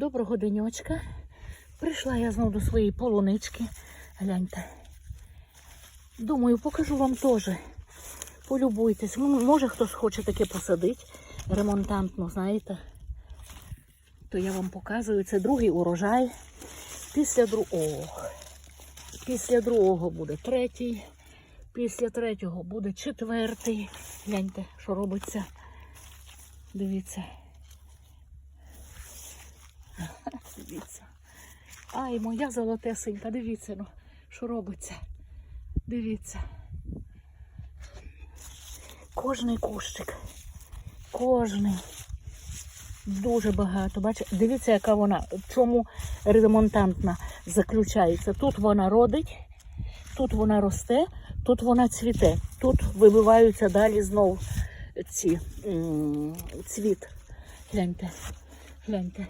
Доброго денечка. Прийшла я знову до своєї полунички. Гляньте. Думаю, покажу вам теж. Полюбуйтесь. Може хтось хоче таке посадити. Ремонтантно, знаєте. То я вам показую. Це другий урожай. Після другого. Після другого буде третій. Після третього буде четвертий. Гляньте, що робиться. Дивіться. Дивіться. Ай, моя золотесенька, дивіться, ну, що робиться. Дивіться. Кожний кущик. Кожний. Дуже багато. Бачите, дивіться, яка вона, в чому ремонтантна заключається. Тут вона родить, тут вона росте, тут вона цвіте, тут вибиваються далі знов ці цвіт. Гляньте, гляньте.